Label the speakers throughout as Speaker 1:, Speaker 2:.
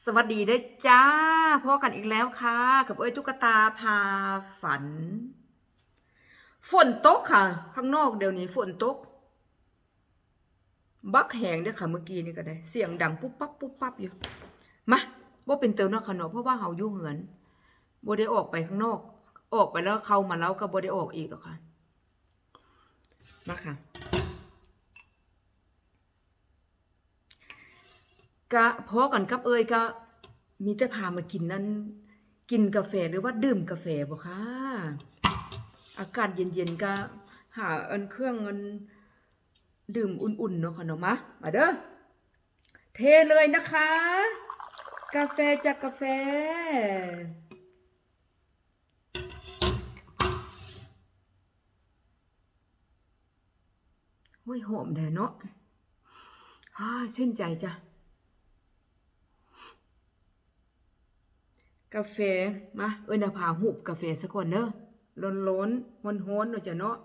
Speaker 1: สวัสดีด้จ้าพ่อกันอีกแล้วค่ะ กับเอ้ยตุ๊กตาพาฝัน ฝนตกค่ะ ข้างนอกเดี๋ยวนี้ฝนตก บักแหงเด้อค่ะเมื่อกี้นี่ก็ได้ เสียงดังปุ๊บปั๊บปุ๊บปั๊บอยู่ มาบ่าเป็นเติมนอกขนมเพราะว่าเฮาอยู่เหือนบ่ได้ออกไปข้างนอก ออกไปแล้วเข้ามาแล้วก็บ่ได้ออกอีกหรอกค่ะ มาค่ะ ก็พอกันกับเอ้ยก็มีแต่พามากินนั้นกินกาแฟหรือว่าดื่มกาแฟบ่ค่ะอากาศเย็นๆก็หาอันเครื่องเงินดื่มอุ่นๆเนาะค่ะเนาะมามาเด้อเทเลยนะคะ กาแฟจากกาแฟโอ้ยหอมแท้เนาะอ่าชื่นใจจ้ะ กาแฟมาเอ้ยนาพาหูบกาแฟสักก่อนเนอะร้อนร้อนฮ้อนฮ้อนๆเนาะจ้ะเนาะ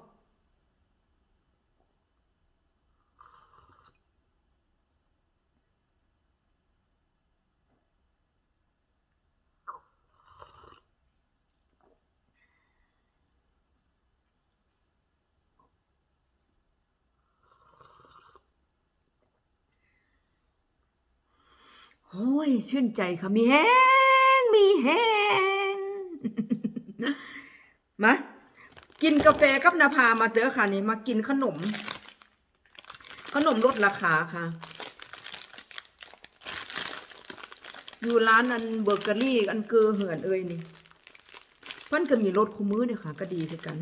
Speaker 1: โอ้ย ชื่นใจค่ะมีแห้ง มีแห้งมากินกาแฟกับนาพามาเจอค่ะนี่มากินขนม ขนมลดราคาค่ะ อยู่ร้านอันเบเกอรี่อันเกอเหือนเอ้ยนี่เพิ่นก็มีรถคู่มือเนี่ยค่ะ ก็ดีคือกัน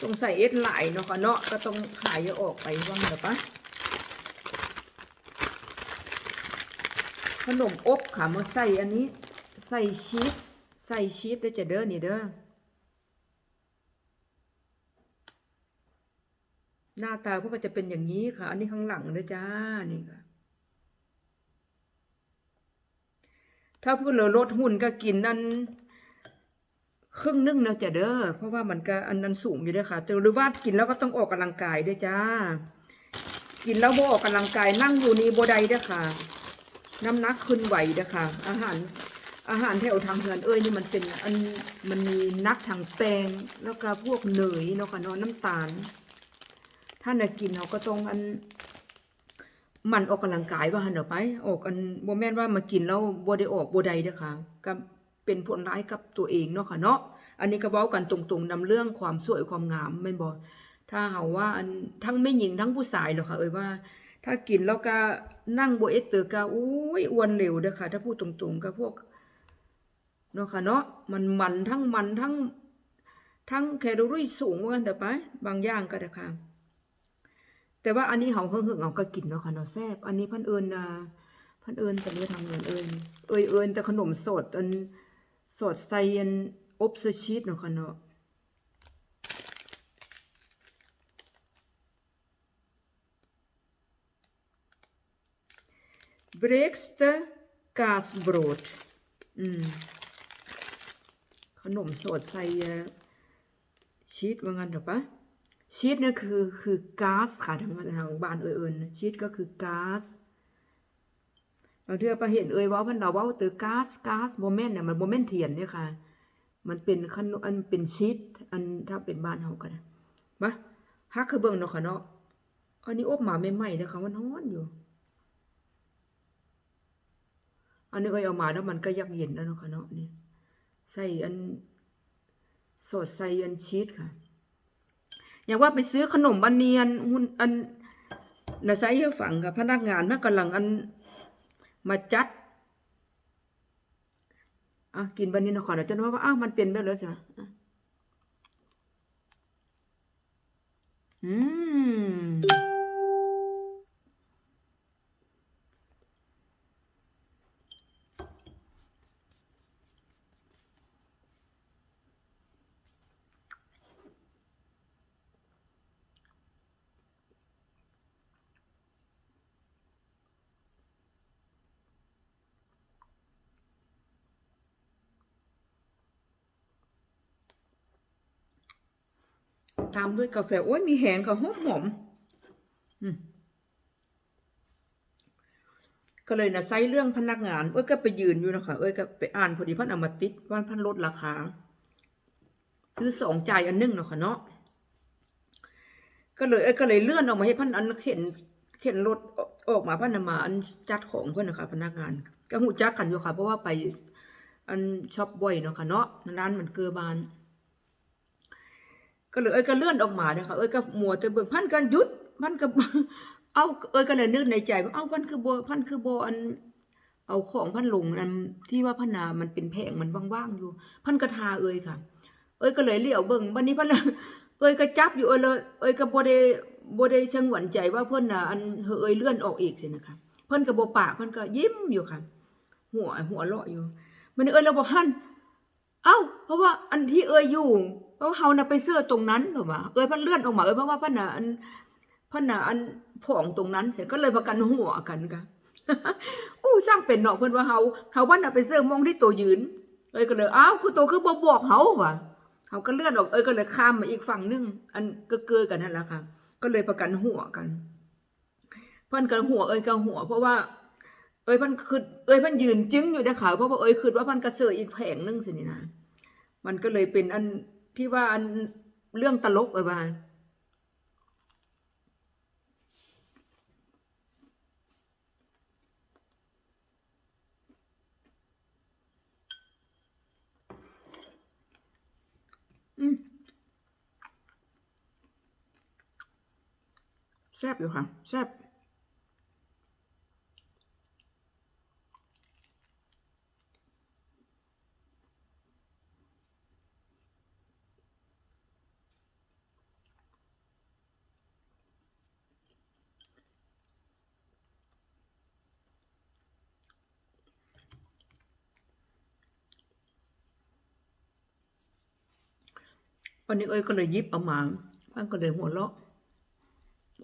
Speaker 1: ต้องใส่เอสหลายเนาะค่ะเนาะก็ต้องขายเยอะออกไปว่างเดี๋ยวปะขนมอบค่ะมาใส่อันนี้ ใส่ชีสใส่ชีสได้อจะเด้อนี่เด้อหน้าตาพวกมันจะเป็นอย่างนี้ค่ะ อันนี้ข้างหลังเด้อจ้านี่ค่ะ ถ้าพูดเลยลดหุ่นก็กินนั่นครึ่งนึงแล้วจ้ะเด้อ เพราะว่ามันก็อันนั้นสูงอยู่ด้วยค่ะแต่หรือว่ากินแล้วก็ต้องออกกำลังกายด้วยจ้า กินแล้วบ่ออกกำลังกายนั่งอยู่นี่บ่ได้ด้ค่ะ น้ำหนักขึ้นไหวด้อค่ะ อาหาร อาหารแถวทางเฮือนเอ้ยนี่มันเป็นอันมันมีนักทางแปงแล้วก็พวกเหนยเนาะค่ะเนาะน้ำตาล ถ้าน่ะกินเราก็ต้องอัน มันออกกำลังกายว่าหันเดี๋ยวไป ออกอันบ่แม่นว่ามากินแล้วบ่ได้ออกบ่ได้เด้อค่ะก็เป็นผลร้ายกับตัวเองเนาะค่ะเนาะอันนี้ก็เว้ากันตรงๆนำเรื่องความสวยความงามแม่นบ่ถ้าเฮาว่าอันทั้งแม่หญิงทั้งผู้ชายเนาะค่ะเอ้ยว่าถ้ากินแล้วก็นั่งบ่เอ็ดเตอร์ก็อุ้ยอ้วนเร็วเด้อค่ะ ถ้าพูดตรงๆก็พวก เนาะค่ะเนาะมันมันทั้งมันทั้งทั้งแคลอรี่สูงว่ากันแต่ไปบางอย่างก็ได้ค่ะแต่ว่าอันนี้เฮาเฮิงๆเอาก็กินเนาะค่ะเนาะแซ่บอันนี้พันเอิญนะพันเอิญแต่เรื่อทางเงินเอิญเอยเอิญแต่ขนมสดอันสดใส่อันอบเซชีสเนาะค่ะเนาะเบรกสเตอร์กาสบรดอืม ขนมสดใส่ชีสว่างั้นเถอปะชีสเนี่ยคือคือก๊าซค่ะทางทางบ้านเอ่ยเอิญชีสก็คือก๊าซเราเทือไปเห็นเอ่ยว่าพิ่นเราว่าตือก๊าซก๊าซโมเมนต์เนี่ยมันโมเมนต์เทียนเนี่ยค่ะ มันเป็นขนมอันเป็นชีสอันถ้าเป็นบ้านเฮาก็ได้มาฮักคือเบิ่งเนาะค่ะเนาะอันนี้อบหมาใหม่ๆนะคะมันร้อนอยู่ อันนี้เอ่ยเอามาแล้วมันก็ยักเย็นแล้วเนาะค่ะเนาะนี่ ใส่อันสดใส่อันชีสค่ะ อย่ากว่าไปซื้อขนมอันเนียนหุ่นอันนะไซให้ฝังกับพนักงานมากำลังอันมาจัดอะกินบันนี้นะขอเดี๋ยวจนว่าว่าอ้าวมันเป็นแบบเลยใช่ไหมอืม ตามด้วยกาแฟโอ้ยมีแหงค่ะหอมหอมก็เลยนะไซเรื่องพนักงานเอ้ยก็ไปยืนอยู่นะคะเอ้ยก็ไปอ่านพอดีพันเอามาติดว่าพันลดราคา ซื้อสองจ่ายอันนึงเนาะค่ะเนาะก็เลยเอ้ยก็เลยเลื่อนออกมาให้พันอันเข็นเข็นรถออกมาพันน่ะมาอันจัดของเพื่อนนะคะ พนักงาน ก็หูจักกันอยู่ค่ะ เพราะว่าไปอันช็อปบ่อยเนาะค่ะเนาะร้านมันเกือบาน ก็เลยเอ้ยก็เลื่อนออกมาเนี่ยค่ะเอ้ยก็มัวแต่เบิ่งพันกันหยุดพันก็เอาเอ้ยก็เลยนึกในใจว่าเอ้าพันคือโบพันคือโบอัน เอาของพันลงอันที่ว่าพันนามันเป็นแผงมันว่างๆอยู่ พันกระทาเอ้ยค่ะ เอ้ยก็เลยเลี้ยวเบิ่งวันนี้พันเอ้ยก็จับอยู่เอ้ยเลยเอ้ยก็บ่ได้บ่ได้ชงวนใจว่าเพิ่นน่ะอันเอ้ยเลื่อนออกอีกสินะคะเพิ่อนก็บ่ปากเพิ่อนก็ยิ้มอยู่ค่ะ หัวหัวเราะอยู่ มันเอ้ยเราบอกหันเอ้าเพราะว่าอันที่เอ้ยอยู่ เพราะว่าเฮาน่ะไปเสื้อตรงนั้นเพิ่นว่าเอ้ยเพิ่นเลื่อนออกมาเอ้ยเพราะว่าเพิ่นน่ะอันเพิ่นน่ะอันผ่องตรงนั้นเสร็จก็เลยประกันหัวกันค่ะอู้สร้างเป็นเนาะเพิ่นว่าเฮาเขาว่าน่ะไปเสื้อมองที่ตัวยืน เอ้ยก็เลยอ้าวคือตัวคือบ่บอกเฮาว่ะเขาก็เลื่อนออกเอ้ยก็เลยข้ามมาอีกฝั่งนึงอันก็เกอกันนั่นแหละค่ะก็เลยประกันหัวกัน เพิ่นกันหัวเอ้ยก็หัว เพราะว่า เอ้ยเพิ่นคือเอ้ยเพิ่นยืนจึ้งอยู่ในเขาเพราะว่าเอ้ยคือว่าเพิ่นกระเสืออีกแผงนึงสินี่นะมันก็เลยเป็นอัน ที่ว่าเรื่องตลกเอ้ยว่าอืมแซ่บอยู่ค่ะแซ่บ วันนี้เอ้ยก็เลยยิบเอามาพันก็เลยหัวเราะ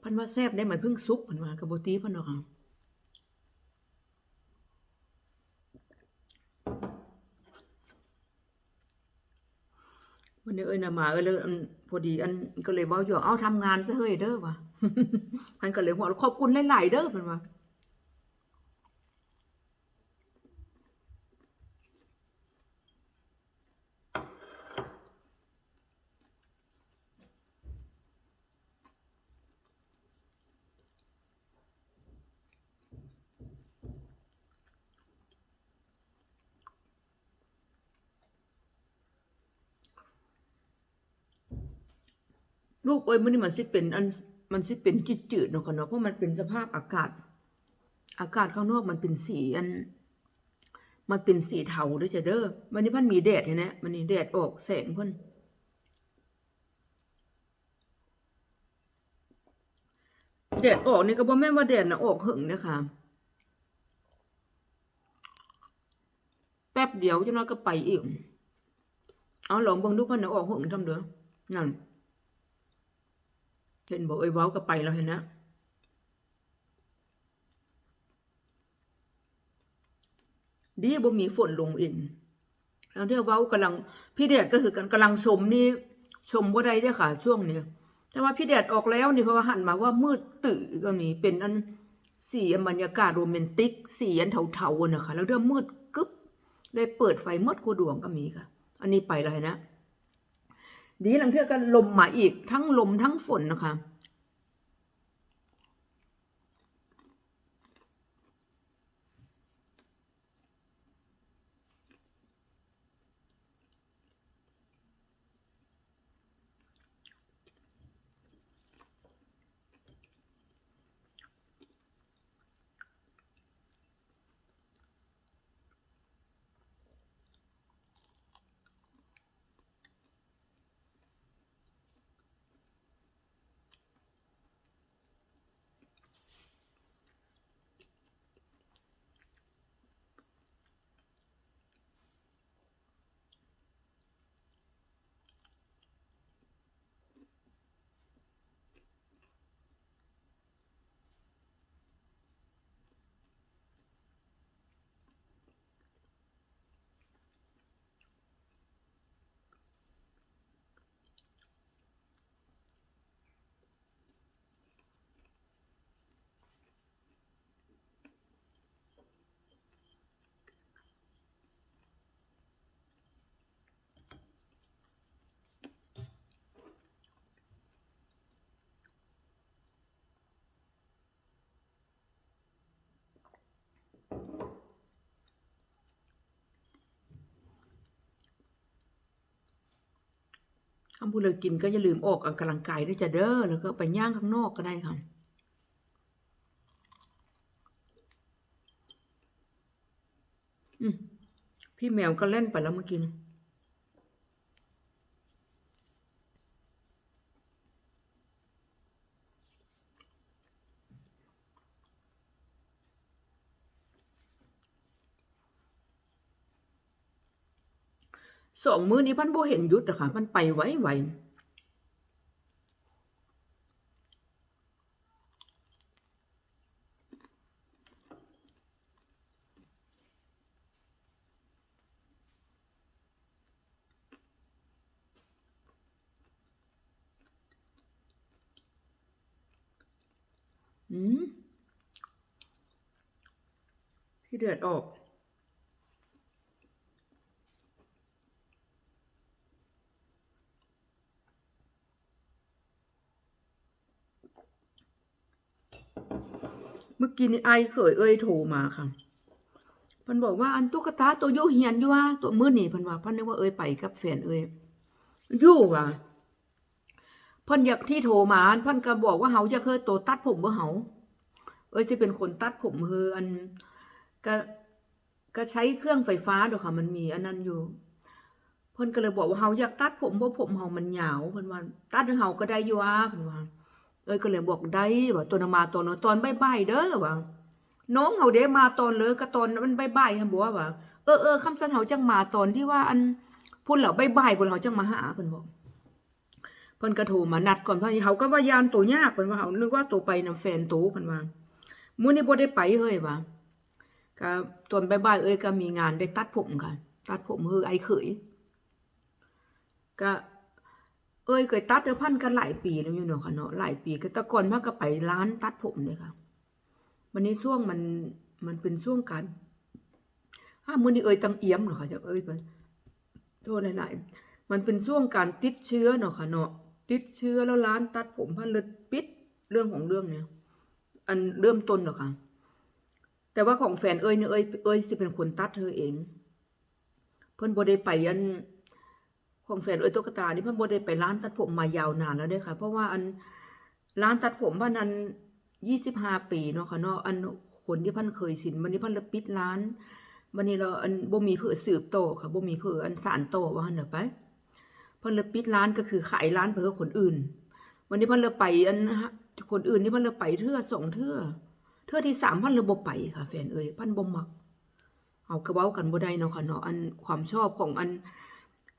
Speaker 1: พันว่าแซบได้ไหมเพิ่งซุกพันว่ากระโบตีพันหรอกค่ะวันนี้เอ้ยนะมาเอ้ยเลยอันพอดีอันก็เลยเว้าอยู่เอาทำงานซะเฮ้ยเด้อว่ะพันก็เลยหัวเราะขอบคุณหลายๆเด้อพันว่า ลูกเอ้ยมันนี่มันสิเป็นอันมันสิเป็นจืดเนาะค่ะเนาะเพราะมันเป็นสภาพอากาศ อากาศข้างนอกมันเป็นสีอัน มันเป็นสีเทาด้วยจ้ะเด้อมันนี่พันมีแดดเห็นไหมมันนี่แดดออกแสงพ่นแดดออกนี่ก็บ่แม่นว่าแดดนะออกหึงนะคะแป๊บเดียวจังน้อยก็ไปอีก เอาลองเบิ่งดูเพิ่นน่ะออกหึงทำเด้อนั่น เห็นบอกเอ้ยว้าก็ไปแล้วเห็นนะดีบ่มีฝนลงอินแล้วเดี๋ยวเว้ากำลังพี่แดดก็คือกันกำลังชมนี่ชมบ่ได้เด้อค่ะช่วงนี้แต่ว่าพี่แดดออกแล้วนี่เพราะว่าหันมาว่ามืดตื่อก็มีเป็นอันสีอันบรรยากาศโรแมนติกสีอันเทาๆนะคะแล้วเดี๋ยวมืดกึ๊บเลยเปิดไฟมืดกว่าดวงก็มีค่ะ อันนี้ไปแล้วเห็นนะ ดีหลังเทื่อก็ลมมาอีกทั้งลมทั้งฝนนะคะ คำพูดเลยกินก็อย่าลืมออกกำลังกายด้วยจะเด้อแล้วก็ไปย่างข้างนอกก็ได้ค่ะพี่แมวก็เล่นไปแล้วเมื่อกี้นะ สองมือนี้พันโบเห็นยุดอะค่ะ มันไปไวไวอืมพี่เดือดออก เมื่อกี้นี่ไอเขยเอ้ยโทรมาค่ะพันบอกว่าอันตุ๊กตาตัวยุเหียนอยู่ว่าตัวมือนี่พันว่าพันนึกว่าเอ้ยไปกับแฟนเอ้ยอยู่ว่ะพันอยากที่โทรมาพันก็บอกว่าเฮาจะเคยตัวตัดผมบ่เฮาเอ้ยจะเป็นคนตัดผมเฮออันก็ก็ใช้เครื่องไฟฟ้าดอกค่ะ มันมีอันนั้นอยู่เพิ่นก็เลยบอกว่าเฮาอยากตัดผมเพราะผมเฮามันยาวเพิ่นว่าตัดเฮาก็ได้อยู่ว่าเพิ่นว่า เอ้ยก็เลยบอกได้ว่าตัวนมาตอนเนอตอนใบ่ายๆเด้อว่าน้องเฮาเด้มาตอนเลยก็ตอนมันใบ่ายๆหั่นบ่ว่าว่าเออเออคำสันเฮาจังมาตอนที่ว่าอันพุ่นแล้วบ่ายๆพุ่นเฮาจังมาหาเพิ่นบอกเพิ่นก็โทรมานัดก่อนเพราะเฮาก็ว่ายานตัวยากเพิ่นว่าเฮานึกว่าตัวไปนำแฟนโตเพิ่นว่ามื้อนี้บ่ได้ไปเฮ้ยว่าก็ตอนใบ่ายๆเอ้ยก็มีงานได้ตัดผมค่ะตัดผมเฮือไอ้เขยก็ เอ้ยเคยตัดเดือพันกันหลายปีแล้วอยู่เนาะค่ะเนาะหลายปีก็ต่ก่อนมาก็ไปร้านตัดผมเลยค่ะ วันนี้ช่วงมันมันเป็นช่วงกันห้ามือนี้เอ้ยตังเอี้ยมเหรอค่ะจะเอ้ยเป็นโทษหลายๆมันเป็นช่วงการติดเชื้อเนาะค่ะเนาะติดเชื้อแล้วร้านตัดผมพันเลยปิดเรื่องของเรื่องเนี่ยอันเริ่มต้นเนาะค่ะ แต่ว่าของแฟนเอ้ยเนี่ยเอ้ยเอ้ยสิเป็นคนตัดเธอเอง เพิ่นบ่ได้ไปอัน ของแฟนเอ้ยตุ๊กตานี่เพิ่นบ่ได้ไปร้านตัดผมมายาวนานแล้วเด้อค่ะ เพราะว่าอันร้านตัดผมบ้านนั้น25ปีเนาะค่ะเนาะอันคนที่เพิ่นเคยชินวันนี้เพิ่นเลยปิดร้านวันนี้เราอันบ่มีเพื่อสืบโตค่ะบ่มีเพื่ออันสานโตว่าหั่นน่ะไปเพิ่นเลยปิดร้านก็คือขายร้านเพื่อคนอื่น วันนี้เพิ่นเลยไปอันคนอื่นนี่เพิ่นเลยไปเทื่อสองเทื่อเทื่อที่สามเพิ่นเลยบ่ไปค่ะแฟนเอ้ยเพิ่นบ่มักเอากระเว้ากันบ่ได้เนาะค่ะเนาะอันความชอบของอัน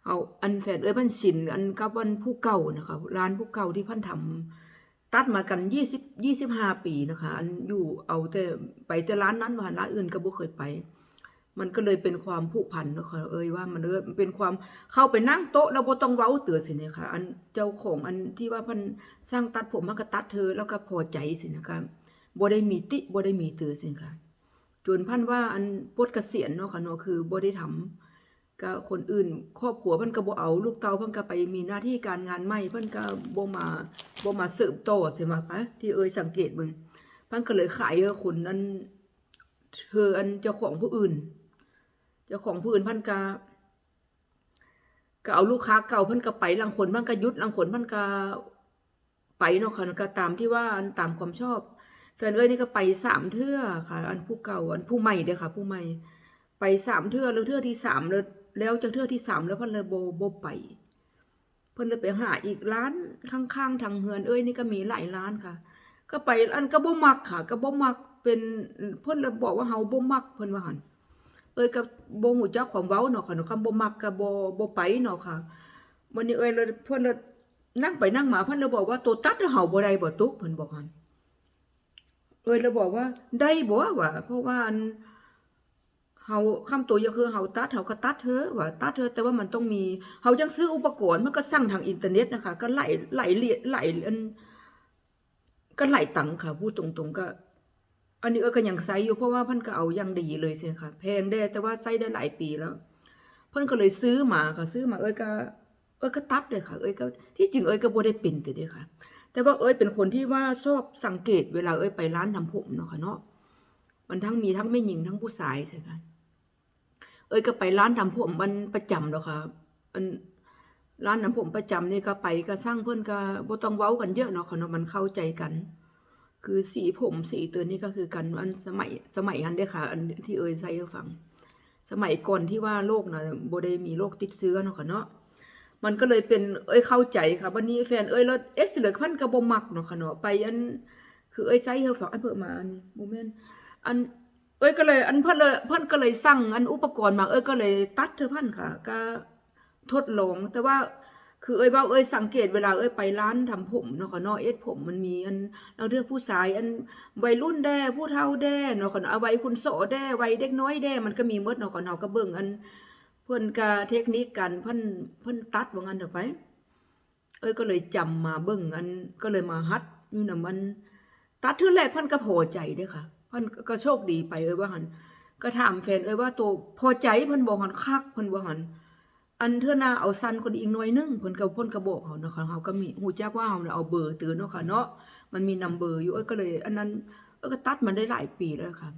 Speaker 1: เอาอันแฟนเอ้ยพันสินอันกับวันผู้เก่านะคะร้านผู้เก่าที่พันทำตัดมากันยี่สิบยี่สิบห้าปีนะคะ อันอยู่เอาแต่ไปแต่ร้านนั้นว่าร้านอื่นก็บ่เคยไป มันก็เลยเป็นความผูกพันนะคะเอ้ยว่ามันเอยมันเป็นความเข้าไปนั่งโต๊ะแล้วบ่ต้องเว้าเตือสิเนี่ยค่ะอันเจ้าของอันที่ว่าพันสร้างตัดผมมันก็ตัดเธอแล้วก็พอใจสินะคะบ่ได้มีติบ่ได้มีเตือสิค่ะจนพันว่าอันปดเกษียณเนาะค่ะเนาะคือบ่ได้ทำ ก็คนอื่น ครอบครัวเพิ่นก็บ่เอาลูกเต้าเพิ่นก็ไปมีหน้าที่การงานใหม่เพิ่นก็บ่มาบ่มาสริมต่อใช่ไหมปะที่เอ่ยสังเกตเบิ่งเพิ่นก็เลยขายเออคนนั้นเธออันเจ้าของผู้อื่น เจ้าของผู้อื่นเพิ่นก็ก็เอาลูกค้าเก่าเพิ่นก็ไปลังคนเพิ่นก็ยุดลังคนเพิ่นก็ไปเนาะค่ะก็ตามที่ว่าอันตามความชอบแฟนเอ้ยนี่ก็ไปสามเทื่อค่ะ อันผู้เก่าอันผู้ใหม่เด้อค่ะ ผู้ใหม่ไปสามเทื่อแล้วเทื่อที่สามแล้ว แล้วจะเทื่อที่สามแล้วเพิ่นเลยโบโบไป เพิ่นเลยไปหาอีกร้านข้างๆทางเฮือนเอ้ยนี่ก็มีหลายร้านค่ะ ก็ไปอันก็บ่มักค่ะ ก็บ่มักเป็นเพิ่นเลยบอกว่าเฮาบ่มักเพิ่นว่าหั่นเอ้ยก็บ่ฮู้จักความเว้าเนาะค่ะเนาะคำบ่มักก็บ่บ่ไปเนาะค่ะวันนี้เอ้ยเลยเพิ่นเลยนั่งไปนั่งมาเพิ่นเลยบอกว่าตัวตัดเฮาบ่ได้บ่ตุกเพิ่นบอกหั่นเอ้ยเลยบอกว่าได้บ่ว่าเพราะว่าอัน เฮาคำตัวก็คือเฮาตัดเฮาก็ตัดเถอะว่าตัดเถอะแต่ว่ามันต้องมีเฮายังซื้ออุปกรณ์มันก็สั่งทางอินเทอร์เน็ตนะคะ ก็ไหลไหลเลียไหลอันก็ไหลตังค่ะพูดตรงๆก็ อันนี้เออก็ยังใช้อยู่เพราะว่าเพิ่นก็เอาย่างดีเลยใช่ค่ะแพงได้แต่ว่าใช้ได้หลายปีแล้ว เพิ่นก็เลยซื้อมาค่ะ ซื้อมาเอ้ยก็ เอ้ยก็ตัดเลยค่ะ เอ้ยก็ที่จริงเอ้ยก็บ่ได้เป็นแต่เด้ค่ะ แต่ว่าเอ้ยเป็นคนที่ว่าชอบสังเกตเวลาเอ้ยไปร้านทำผมเนาะค่ะเนาะมันทั้งมีทั้งแม่หญิงทั้งผู้ชายใช่ค่ะ เอ้ยก็ไปร้านทำผมมันประจำแล้วค่ะอันร้านน้ำผมประจำนี่ก็ไปก็สร้างเพิ่นก็บ่ต้องเว้ากันเยอะเนาะค่ะเนาะมันเข้าใจกัน คือสีผมสีตัวนี้ก็คือกันอันสมัยสมัยนั้นเด้อค่ะ อันที่เอ่ยใส่ให้ฟัง สมัยก่อนที่ว่าโรคน่ะบ่ได้มีโรคติดเชื้อเนาะค่ะเนาะมันก็เลยเป็นเอ้ยเข้าใจค่ะวันนี้แฟนเอ้ยแล้วเอ๊ะสิเหลือพันก็บ่มักเนาะค่ะเนาะไปอันคือเอ้ยใส่ให้ฟังอันเพิ่นมาอันนี้บ่แม่นอัน เอ้ยก็เลย อันเพิ่อนเลยเพิ่อนก็เลยสั่งอันอุปกรณ์มาเอ้ยก็เลยตัดเธอพันค่ะ ก็ทดลองแต่ว่าคือเอ้ยว่าเอ้ยสังเกตเวลาเอ้ยไปร้านทำผมเนาะค่ะเนาะเอ็ดผมมันมีอันเราเลือกผู้ชายอันวัยรุ่นแด้ผู้เฒ่าแด้เนาะค่ะเนาะเอาวัยคุณโสแด้วัยเด็กน้อยแด้มันก็มีมดเนาะค่ะเนาะก็เบิ่งอัน เพิ่อนก็เทคนิคกันเพิ่อนเพิ่อนตัดว่างั้นเถอะไป เอ้ยก็เลยจำมาเบิ่งอันก็เลยมาฮัดอยู่นะมัน ตัดเทื่อแรกเพิ่อนก็พอใจด้อค่ะ พิ่นก็โชคดีไปเอ้ยว่าหันก็ถามแฟนเอ้ยว่าตัวพอใจเพิ่นบอกหันคักเพิ่นว่าหั่นอันเทื่อหน้าเอาสั้นกว่านี้อีกหน่อยนึงเพิ่นก็เพิ่นก็บอกเฮาเนาะคะเฮาก็มีฮู้จักว่าเฮาะเอาเบอร์ตือเนาะค่ะเนาะมันมีนัมเบอร์อยู่เอ้ยก็เลย อันนั้นเอ้ยก็ตัดมันได้หลายปีแล้วค่ะ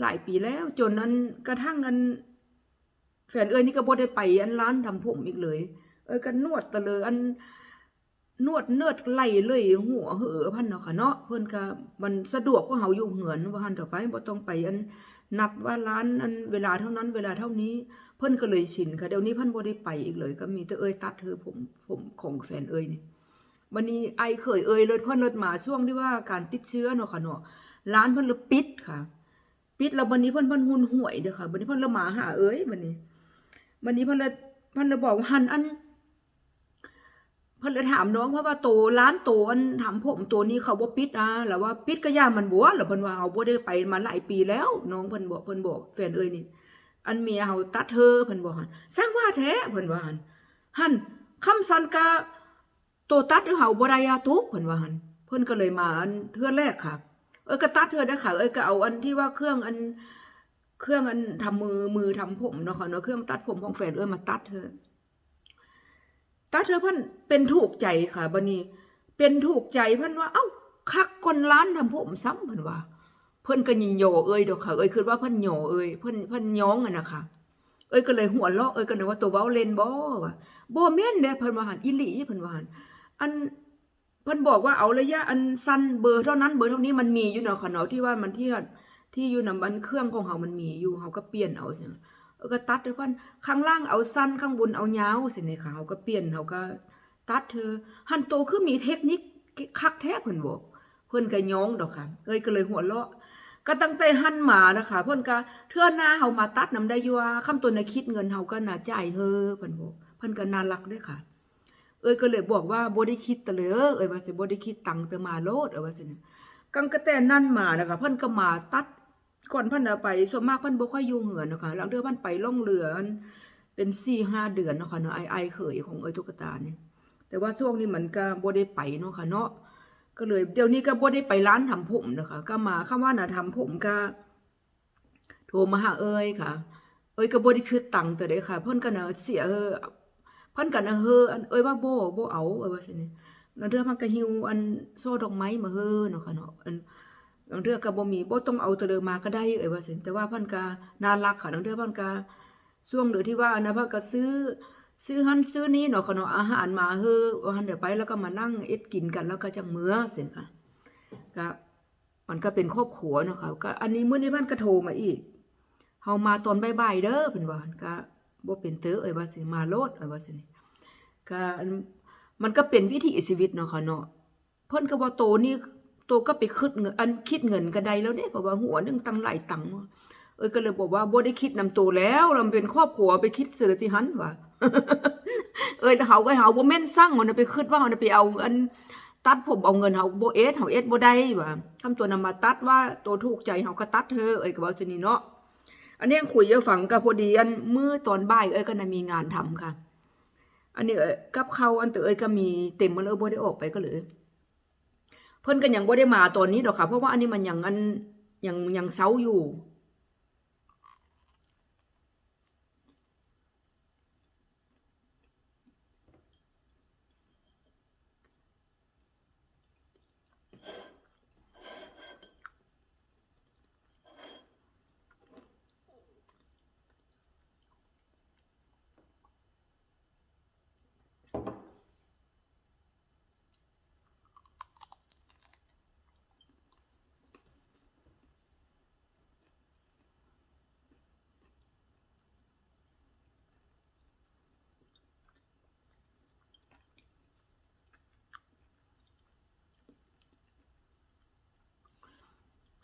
Speaker 1: หลายปีแล้วจนนั้นกระทั่งอันแฟนเอ้ยนี่ก็บ่ได้ไปอันร้านทำผมอีกเลย เอ้ยก็นวดตะเลยอัน นวดเนิดไหลเลยหัวเหอพันเนาะค่ะเนาะเพิ่นก็มันสะดวกกว่าเฮาอยู่เหือนว่าหันต่อไปบ่ต้องไปอันนับว่าร้านอันเวลาเท่านั้นเวลาเท่านี้ เพิ่นก็เลยชินค่ะเดี๋ยวนี้เพิ่นบ่ได้ไปอีกเลย ก็มีแต่เอ้ยตัดเธอผมผมของแฟนเอ้ยนี่วันนี้ไอเคยเอ้ยเลยเพิ่นเลยมาช่วงที่ว่าการติดเชื้อเนาะค่ะเนาะร้านเพิ่นเลยปิดค่ะปิดแล้ววันนี้เพิ่นเพิ่นหุนหวยเด้อค่ะวันนี้เพิ่นเลยมาหาเอ้ยวันนี้วันนี้เพิ่นเลยเพิ่นเลยบอกว่าหันอัน เพิ่นเลยถามน้องเพราะว่าโตร้านโตอันถามผมตัวนี้เขาบ่ปิดอะแล้วว่าปิดก็ย่ามันบัวแล้วเพิ่นว่าเฮาบ่ได้ไปมาหลายปีแล้ว น้องเพิ่นบอกเพิ่นบอกแฟนเอ้ยนี่ อันเมียเฮาตัดเธอเพิ่นบอกหั่นสร้างว่าแท้เพิ่นว่าหั่นหั่นคำสันกาโตตัดหรือเฮาบ่ได้ยาตุกเพิ่นว่าหั่นเพิ่นก็เลยมาอันเทื่อแรกค่ะ เอ้ยก็ตัดเธอได้ค่ะ เอ้ยก็เอาอันที่ว่าเครื่องอันเครื่องอันทำมือมือทำผมเนาะค่ะเนาะเครื่องตัดผมของแฟนเอ้ยมาตัดเธอ ตัดเธอเพิ่นเป็นถูกใจค่ะบันี้ เป็นถูกใจเพิ่นว่า เอ้าคักคนร้านทำผมซ้ำเพิ่นว่า เพิ่นก็ยิงโยเอ้ยดอกค่ะ เอ้ยคือว่าเพิ่นโยเอ้ยเพิ่นเพิ่นย้องอะนะคะเอ้ยก็เลยหัวเราะเอ้ยก็นึกว่าตัวเว้าเล่นบ่ว่าบ่แม่นเด้เพิ่นว่าหันอีหลีเพิ่นว่าหันอันเพิ่นบอกว่าเอาระยะอันสั้นเบอร์เท่านั้นเบอร์เท่านี้มันมีอยู่เนาะค่ะเนาะที่ว่ามันที่ที่อยู่นำบันเครื่องของเฮามันมีอยู่เฮาก็เปลี่ยนเอาซิเออ ก็ตัดเด้อพิ่นข้างล่างเอาสั้นข้างบนเอายาวสินี่ค่ะเฮาก็เปลี่ยนเฮาก็ตัดเธอหันโตคือมีเทคนิคคักแท้เพิ่นบอกเพิ่นก็ย้องดอกค่ะเอ้ยก็เลยหัวเราะก็ตั้งแต่หันมานะคะเพิ่นก็เทื่อหน้าเฮามาตัดนำได้อยู่ว่าคำตัวน่ะคิดเงินเฮาก็น่าจ่ายเฮอเพิ่นบอกเพิ่นก็น่ารักด้อค่ะ เอ้ยก็เลยบอกว่าบ่ได้คิดตะเลยเอ้ยว่าสิบ่ได้คิดตังค์แต่มาโลดเอ้ยว่าสินะกังกะแต่นั่นมานะคะเพิ่นก็มาตัด ก่อนพิ่นเอาไปส่วนมากพิ่นบ่ค่อยอยู่เหือนนะคะหลังเดือพิ่นไปล่องเรืออันเป็น4-5เดือนนะคะเนาะไอไอเคยของเอ้ยตุ๊กตาเนี่ยแต่ว่าช่วงนี้มันก็บ่ได้ไปเนาะค่ะเนาะก็เลยเดี๋ยวนี้ก็บ่ได้ไปร้านทำผมนะคะ ก็มาคำว่าน่ะทำผมก็โทรมาหาเอ้ยค่ะ เอ้ยก็บ่ได้คืดตังค์แต่เด้ค่ะ เพิ่นก็น่ะเสียเออเพิ่นก็น่ะเฮออันเอ้ยว่าบ่บ่เอาเอ้ยว่าซั่นนี่แล้วเทื่อมันก็หิวอันโซ่ดอกไม้มาเฮอเนาะค่ะเนาะอัน บางเทื่อก็บ่มีบ่ต้องเอาตะเลอมาก็ได้เอ้ยว่าซั่นแต่ว่าเพิ่นก็น่ารักค่ะบางเทื่อเพิ่นก็ช่วงเดือที่ว่านะเพิ่นก็ซื้อซื้อหันซื้อนี้เนาะค่ะเนาะอาหารมาเฮอว่าหันเดี๋ยวไปแล้วก็มานั่งเอ็ดกินกันแล้วก็จังเมื้อซั่นค่ะก็มันก็เป็นครอบครัวเนาะค่ะก็อันนี้มื้อนี้เพิ่นก็โทรมาอีกเฮามาตอนบ่ายๆเด้อเพิ่นว่าก็บ่เป็นเตอเอ้ยว่าสิมาโลดเอ้ยว่าสินี่ก็มันก็เป็นวิถีชีวิตเนาะค่ะเนาะเพิ่นก็ว่โตนี่ โตก็ไปคิดเงินอันคิดเงินก็ไดแล้วเด้เพราะว่าหัวนึงตังหลายตังเอ้ยก็เลยบอกว่าบ่ได้คิดนำโตแล้วเราเป็นครอบครัวไปคิดเสือสิหันว่าเอ้ยเฮาก็เฮาบ่แม่นสั่งมันไปคิดว่ามันไปเอาอันตัดผมเอาเงินเฮาบ่เอสเฮาเอสบ่ได้ว่าทำตัวนำมาตัดว่าตัวถูกใจเฮาก็ตัดเธอเอ้ยก็ว้าซินี่เนาะอันนี้คุยอยู่ฝังกับพอดีอันมื้อตอนบ่ายเอ้ยก็น่ะมีงานทำค่ะ อันนี้เอ้ยกับเขาอันเตอเอ้ยก็มีเต็มมันเอ้ยบ่ได้ออกไปก็เลย เพิ่นก็ยังบ่ได้มาตอนนี้ดอกค่ะ เพราะว่าอันนี้มันยังอันยังยังเซาอยู่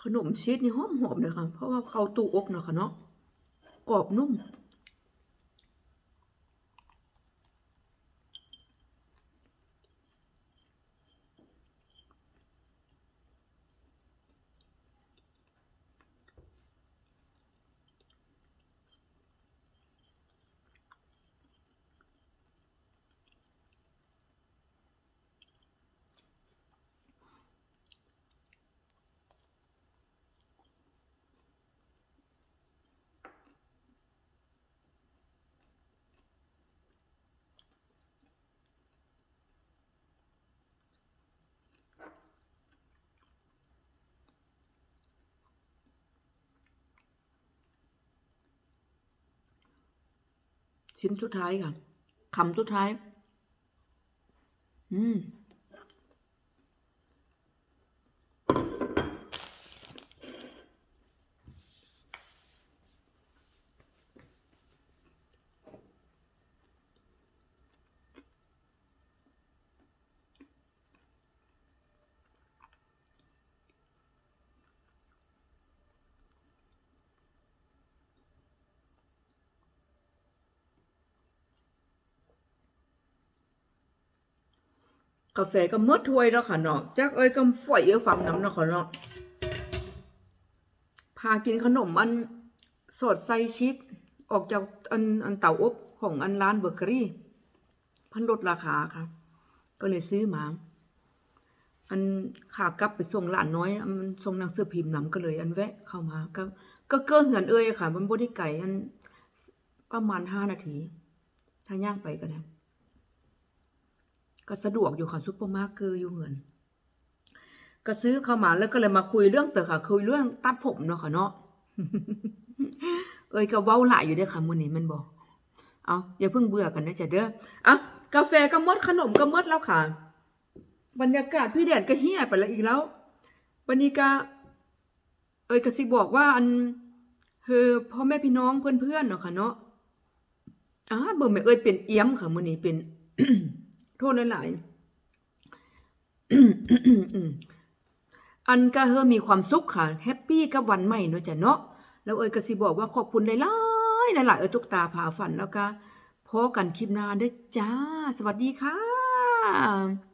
Speaker 1: ขนมชีสนี่หอมหอมๆเลยค่ะ เพราะว่าเขาตู้อกเนาะค่ะเนาะกรอบนุ่ม ชิ้นสุดท้ายค่ะคำสุดท้าย อืม กาแฟก็หมดถ้วยแล้วค่ะเนาะจักเอ้ยก็ฝอยเอาฟังน้ำเนาะค่ะเนาะพากินขนมอันสดใสชีสออกจากอันอันเตาอบของอันร้านเบเกอรี่ พันลดราคาค่ะ ก็เลยซื้อมา อันขากลับไปส่งหลานน้อยอันมันส่งหนังสือพิมพ์นำก็เลย อันแวะเข้ามาก็ก็เกินเหือนเอ้ยค่ะมันบ่ได้ไก่อันประมาณห้านาที ถ้าย่างไปก็ได้ ก็สะดวกอยู่ค่ะซุปเปอร์มาร์เกอร์อยู่เงินก็ซื้อเข้ามาแล้วก็เลยมาคุยเรื่องเตอค่ะ คุยเรื่องตัดผมเนาะค่ะเนาะเอ้ยก็เว้าหลายอยู่เด้อค่ะมื้อนี้มันบอกเอาอย่าเพิ่งเบื่อกันนะจ๊ะเด้ออะกาแฟก็มดขนมก็มดแล้วค่ะ บรรยากาศพี่แดดก็เฮี้ยไปแล้วอีกแล้ววันนี้ก็เอ้ยก็สิบอกว่าอันเฮอพ่อแม่พี่น้องเพื่อนๆเนาะค่ะเนาะอ่าเบิ่งแม่เอ้ยเป็นเอี้ยมค่ะมื้อนี้เป็น โทษหลายๆอันก็เฮอมีความสุขค่ะแฮปปี้กับวันใหม่เนาะจ้ะเนาะแล้วเอ้ยก็สิบอกว่าขอบคุณหลายๆหลายๆเอ้ยตุกตาผาฝันแล้วก็พอกันคลิปหน้าเด้อจ้า สวัสดีค่ะ